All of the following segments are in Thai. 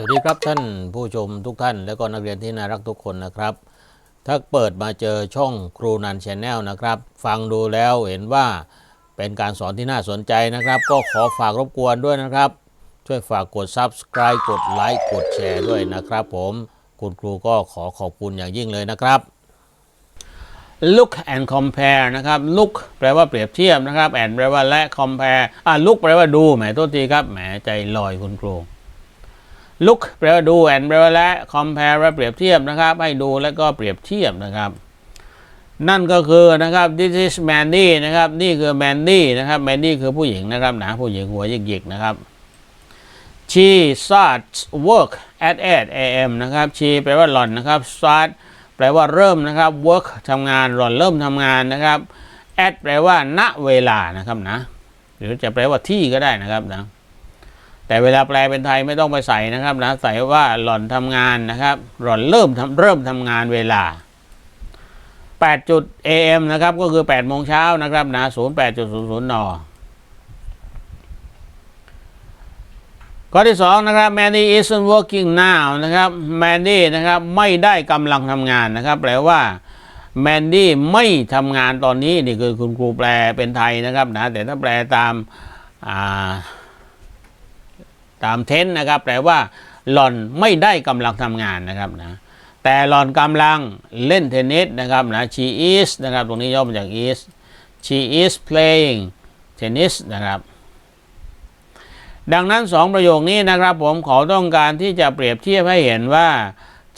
สวัสดีครับท่านผู้ชมทุกท่าน และก็นักเรียนที่น่ารักทุกคนนะครับ ถ้าเปิดมาเจอช่องครูนันชแนลนะครับ ฟังดูแล้วเห็นว่าเป็นการสอนที่น่าสนใจนะครับ ก็ขอฝากรบกวนด้วยนะครับ ช่วยฝากกด Subscribe กดไลค์กดแชร์ด้วยนะครับ ผมคุณครูก็ขอขอบคุณอย่างยิ่งเลยนะครับ look and compare นะครับ look แปลว่าเปรียบเทียบนะครับ and แปลว่าและ compare อะ look แปลว่าดูแหมโทษทีครับแหมใจลอยคุณครู look แปลว่าดู and แปลว่าและ compare แปลว่าเปรียบเทียบนะครับ ให้ดูแล้วก็เปรียบเทียบนะครับ นั่นก็คือนะครับ this is Mandy นะครับ นี่คือ Mandy นะครับ Mandy คือผู้หญิงนะครับ หนาผู้หญิงหัวหยิกๆนะครับ she starts work at 8 a.m. นะครับ she แปลว่าหล่อนนะครับ start แปลว่าเริ่มนะครับ work ทำงานหล่อนเริ่มทำงานนะครับ at แปลว่าณเวลานะครับนะ หรือจะแปลว่าที่ก็ได้นะครับนะ แต่เวลาแปลเป็นไทยไม่ต้องไปใส่นะครับนะใส่ว่าหล่อนทำงานนะครับ หล่อนเริ่มทำเริ่มทำงานเวลา8จุด AM นะครับ ก็คือ8โมงเช้านะครับนะ08.00นข้อที่ 2 นะครับ Mandy isn't working now นะครับ Mandy นะครับไม่ได้กำลังทำงานนะครับ แปลว่า Mandy ไม่ทำงานตอนนี้ นี่คือคุณครูแปลเป็นไทยนะครับนะแต่ถ้าแปลตามอ่า ตามเทนต์นะครับ แปลว่า หล่อนไม่ได้กำลังทำงานนะครับนะแต่หล่อนกำลังเล่นเทนนิสนะครับนะ she is นะครับตรงนี้ย่อมาจาก is she is playing tennis นะครับดังนั้นสองประโยคนี้นะครับ ผมขอต้องการที่จะเปรียบเทียบให้เห็นว่า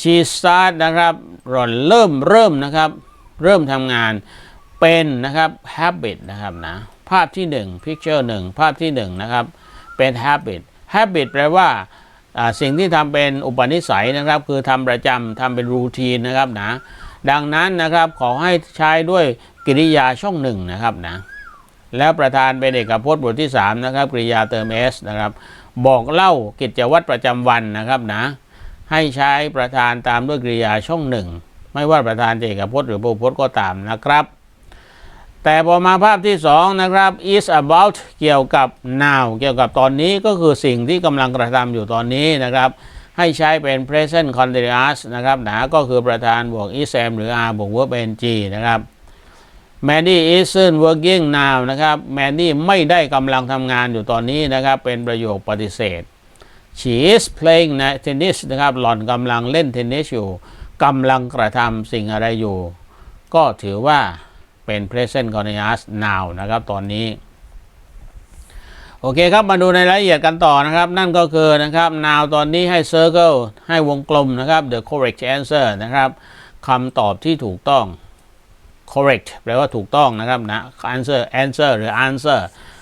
she start นะครับหล่อนเริ่มเริ่มนะครับ เริ่มทำงานเป็นนะครับ habit นะครับนะภาพที่หนึ่ง picture หนึ่งภาพที่หนึ่งนะครับ เป็น habit habit แปลว่าสิ่งที่ทำเป็นอุปนิสัยนะครับ คือทำประจำทำเป็นรูทีนนะครับนะดังนั้นนะครับขอให้ใช้ด้วยกริยาช่องหนึ่งนะครับนะแล้วประธานเป็นเอกพจน์บทที่3นะครับกริยาเติม s นะครับบอกเล่ากิจวัตรประจำวันนะครับนะให้ใช้ประธานตามด้วยกริยาช่องหนึ่งไม่ว่าประธานจะเอกพจน์หรือพหุพจน์ก็ตามนะครับ แต่พอมาภาพที่2นะครับ is about เกี่ยวกับ now เกี่ยวกับตอนนี้ก็คือสิ่งที่กำลังกระทำอยู่ตอนนี้นะครับ ให้ใช้เป็น present continuous นะครับหนะก็คือประธานบวก is am หรือ are บวก verb ing นะครับ Mandy isn't working now นะครับ Mandy ไม่ได้กำลังทำงานอยู่ตอนนี้นะครับ เป็นประโยคปฏิเสธ She is playing tennis นะครับ หล่อนกำลังเล่นเทนนิสอยู่กำลังกระทำสิ่งอะไรอยู่ ก็ถือว่า เป็น present continuous now นะครับตอนนี้ โอเคครับมาดูในรายละเอียดกันต่อนะครับ นั่นก็คือนะครับ now ตอนนี้ให้ circle ให้วงกลมนะครับ the correct answer นะครับคำตอบที่ถูกต้อง correct แปลว่าถูกต้องนะครับนะ answer answer หรือ answer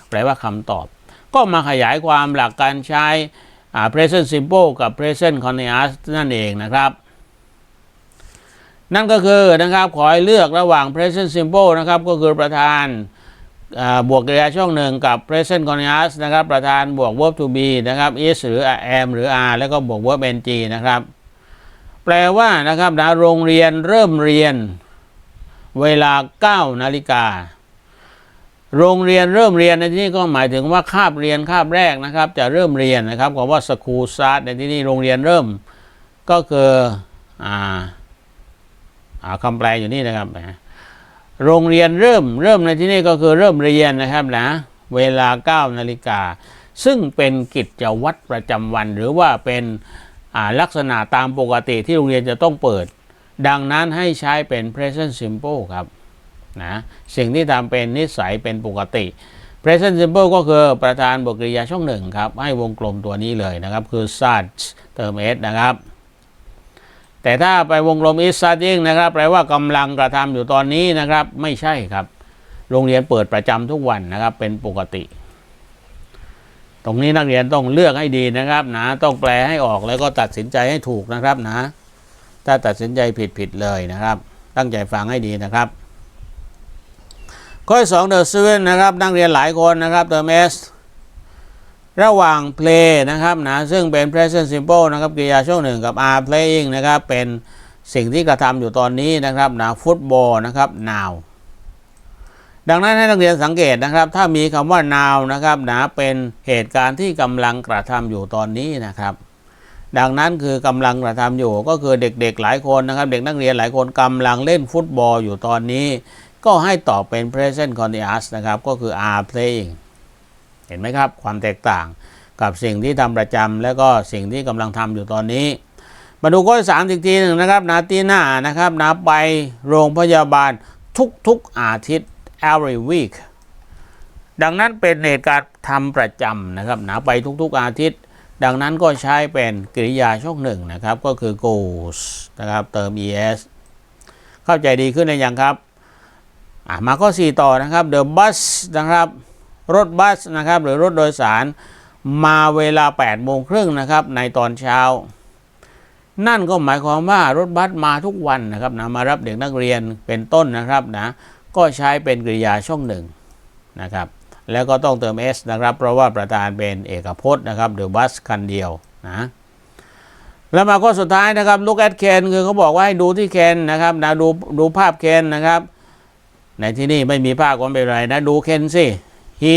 แปลว่าคำตอบ ก็มาขยายความหลักการใช้ present simple กับ present continuous นั่นเองนะครับ นั่นก็คือนะครับขอให้เลือกระหว่าง present simple นะครับก็คือประธานบวกกริยาช่องหนึ่งกับ present continuous นะครับประธานบวก verb to be นะครับ is หรือ am หรือ are แล้วก็บวก verb ing นะครับ แปลว่านะครับนะโรงเรียนเริ่มเรียนเวลา 9 นาฬิกา โรงเรียนเริ่มเรียนในที่นี้ก็หมายถึงว่าคาบเรียนคาบแรกนะครับ จะเริ่มเรียนนะครับคำว่า school start ในที่นี้โรงเรียนเริ่มก็คืออ่า คำแปลอยู่นี่นะครับนะโรงเรียนเริ่มเริ่มในที่นี้ก็คือเริ่มเรียนนะครับนะเวลา9นาฬิกาซึ่งเป็นกิจวัตรประจำวัน หรือว่าเป็นลักษณะตามปกติที่โรงเรียนจะต้องเปิด ดังนั้นให้ใช้เป็น present simple ครับนะสิ่งที่ทำเป็นนิสัยเป็นปกติ present simple ก็คือประธานบทกริยาช่องหนึ่งครับ ให้วงกลมตัวนี้เลยนะครับ คือ such เติม s นะครับ แต่ถ้าไปวงกลม is studying นะครับแปลว่ากำลังกระทำอยู่ตอนนี้นะครับ ไม่ใช่ครับ โรงเรียนเปิดประจำทุกวันนะครับ เป็นปกติ ตรงนี้นักเรียนต้องเลือกให้ดีนะครับนะต้องแปลให้ออกแล้วก็ตัดสินใจให้ถูกนะครับนะ ถ้าตัดสินใจผิดผิดเลยนะครับ ตั้งใจฟังให้ดีนะครับ ข้อสอง the student นะครับ นักเรียนหลายคนนะครับเติม s ระหว่าง play นะครับนะซึ่งเป็น present simple นะครับกริยาช่วงหนึ่งกับ are playing นะครับเป็นสิ่งที่กระทำอยู่ตอนนี้นะครับนะ football นะครับ now ดังนั้นให้นักเรียนสังเกตนะครับ ถ้ามีคำว่า now นะครับนะเป็นเหตุการณ์ที่กำลังกระทำอยู่ตอนนี้นะครับ ดังนั้นคือกำลังกระทำอยู่ก็คือเด็กๆหลายคนนะครับ เด็กนักเรียนหลายคนกำลังเล่นฟุตบอลอยู่ตอนนี้ ก็ให้ตอบเป็น present continuous นะครับก็คือ are playing เห็นไหมครับ ความแตกต่างกับสิ่งที่ทำประจำแล้วก็สิ่งที่กำลังทำอยู่ตอนนี้ มาดูข้อสามอีกทีหนึ่งนะครับนาตีหน้านะครับนาไปโรงพยาบาลทุกๆอาทิตย์ every week ดังนั้นเป็นเหตุการณ์ทำประจำนะครับนาไปทุกๆอาทิตย์ ดังนั้นก็ใช้เป็นกริยาช่องหนึ่งนะครับ ก็คือ goes นะครับ เติม es เข้าใจดีขึ้นหรือยังครับ มาข้อ 4 ต่อนะครับ the bus นะครับ รถบัสนะครับหรือรถโดยสารมาเวลา8โมงครึ่งนะครับในตอนเช้า นั่นก็หมายความว่ารถบัสมาทุกวันนะครับนะมารับเด็กนักเรียนเป็นต้นนะครับนะก็ใช้เป็นกริยาช่องหนึ่งนะครับแล้วก็ต้องเติม s นะครับ เพราะว่าประธานเป็นเอกพจน์นะครับหรือบัสคันเดียวนะแล้วมาข้อสุดท้ายนะครับ look at Ken คือเขาบอกว่าให้ดูที่เคนนะครับนะดูดูภาพเคนนะครับ ในที่นี่ไม่มีภาพก็ไม่เป็นไรนะดูเคนสิ he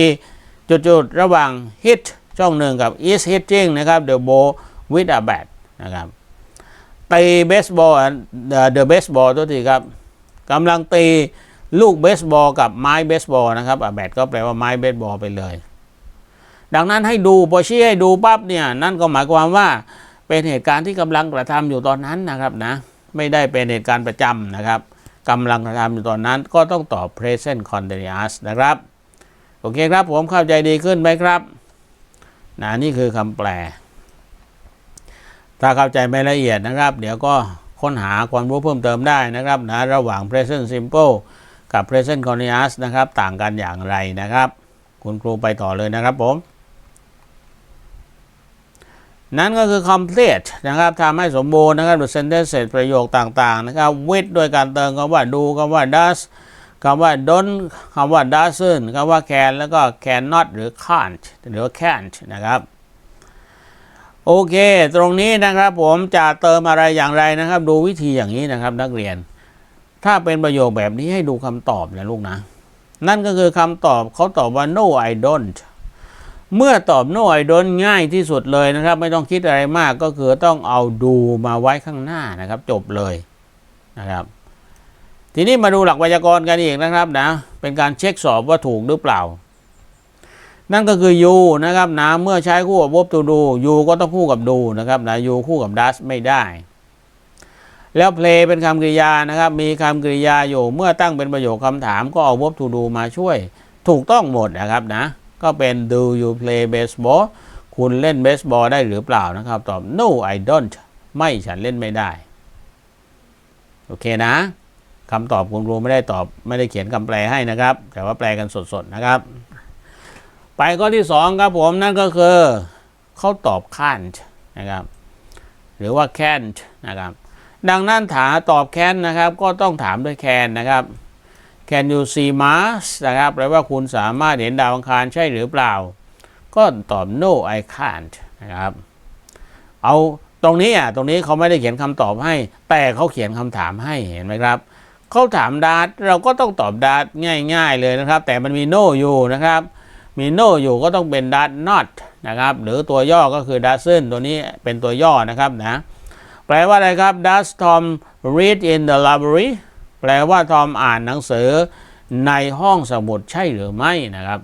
จุดๆระหว่าง hit ช่องหนึ่งกับ is hitting นะครับ the ball with a bat นะครับตีเบสบอลเดอะเบสบอลตัวทีครับกำลังตีลูกเบสบอลกับไม้เบสบอลนะครับอแบตก็แปลว่าไม้เบสบอลไปเลย ดังนั้นให้ดูพอชี้ให้ดูปั๊บเนี่ยนั่นก็หมายความว่าเป็นเหตุการณ์ที่กำลังกระทำอยู่ตอนนั้นนะครับนะไม่ได้เป็นเหตุการณ์ประจำนะครับกำลังกระทำอยู่ตอนนั้นก็ต้องตอบ present continuous นะครับ โอเคครับผมเข้าใจดีขึ้นไหมครับนะนี่คือคำแปล ถ้าเข้าใจไม่ละเอียดนะครับ เดี๋ยวก็ค้นหาความรู้เพิ่มเติมได้นะครับนะระหว่าง present simple กับ present continuous นะครับ ต่างกันอย่างไรนะครับ คุณครูไปต่อเลยนะครับผม นั่นก็คือ complete นะครับทำให้สมบูรณ์นะครับ the sentence เสร็จประโยคต่างๆนะครับ with ด้วยการเติมคำว่า do คำว่า does คำว่า don't คำว่า doesn't คำว่า can แล้วก็ cannot หรือ can't หรือ can't นะครับ โอเค ตรงนี้นะครับผมจะเติมอะไรอย่างไรนะครับ ดูวิธีอย่างนี้นะครับ นักเรียน ถ้าเป็นประโยคแบบนี้ให้ดูคำตอบนะลูกนะ นั่นก็คือคำตอบเขาตอบว่า no I don't เมื่อตอบ no I don't ง่ายที่สุดเลยนะครับ ไม่ต้องคิดอะไรมากก็คือต้องเอาดูมาไว้ข้างหน้านะครับ จบเลยนะครับ ทีนี้มาดูหลักไวยากรณ์กันอีกนะครับนะ เป็นการเช็คสอบว่าถูกหรือเปล่า นั่นก็คือ you นะครับนะเมื่อใช้คู่กับ verb to do you ก็ต้องคู่กับ do นะครับนะ you คู่กับ does ไม่ได้ แล้ว play เป็นคำกริยานะครับ มีคำกริยาอยู่เมื่อตั้งเป็นประโยคคำถามก็เอา verb to do มาช่วย ถูกต้องหมดนะครับนะ ก็เป็น do you play baseball คุณเล่นเบสบอลได้หรือเปล่านะครับ ตอบ no I don't ไม่ฉันเล่นไม่ได้ โอเคนะ คำตอบคุณครูไม่ได้ตอบไม่ได้เขียนคำแปลให้นะครับ แต่ว่าแปลกันสดๆนะครับ ไปข้อที่สองครับผมนั่นก็คือเขาตอบ can't นะครับ หรือว่า can't นะครับ ดังนั้นถามตอบ can นะครับ ก็ต้องถามด้วย can นะครับ can you see Mars นะครับแปลว่าคุณสามารถเห็นดาวอังคารใช่หรือเปล่า ก็ตอบ no I can't นะครับ เอาตรงนี้อะตรงนี้เขาไม่ได้เขียนคำตอบให้ แต่เขาเขียนคำถามให้เห็นไหมครับ เขาถามดาร์เราก็ต้องตอบดาร์ง่าย ๆ เลยนะครับ แต่มันมี no อยู่นะครับ มี no อยู่ก็ต้องเป็น does not นะครับ หรือตัวย่อก็คือ doesn't ตัวนี้เป็นตัวย่อนะครับนะแปลว่าอะไรครับ does Tom read in the library แปลว่าทอมอ่านหนังสือในห้องสมุดใช่หรือไม่นะครับ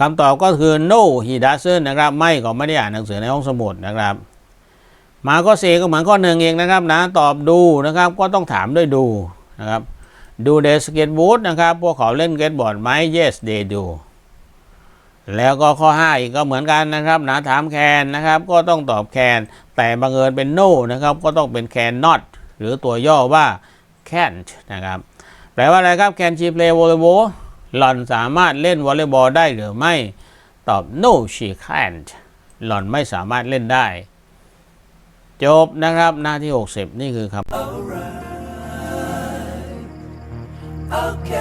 คำตอบก็คือ no he doesn't นะครับ ไม่ก็ไม่ได้อ่านหนังสือในห้องสมุดนะครับ มาก็เซก็เหมือนข้อหนึ่งเองนะครับนะตอบดูนะครับก็ต้องถามด้วยดูนะครับ do they skateboard นะครับพวกเขาเล่นเกตบอร์ดไหม yes they do แล้วก็ข้อ 5 อีกก็เหมือนกันนะครับนะถามแคนนะครับก็ต้องตอบแคนแต่บังเอิญเป็น no นะครับก็ต้องเป็น can not หรือตัวย่อว่า can't นะครับแปลว่าอะไรครับ can she play volleyball หล่อนสามารถเล่นวอลเลย์บอลได้หรือไม่ ตอบ no she can't หล่อนไม่สามารถเล่นได้ จบนะครับหน้าที่ 60 นี่คือคำ Okay, okay.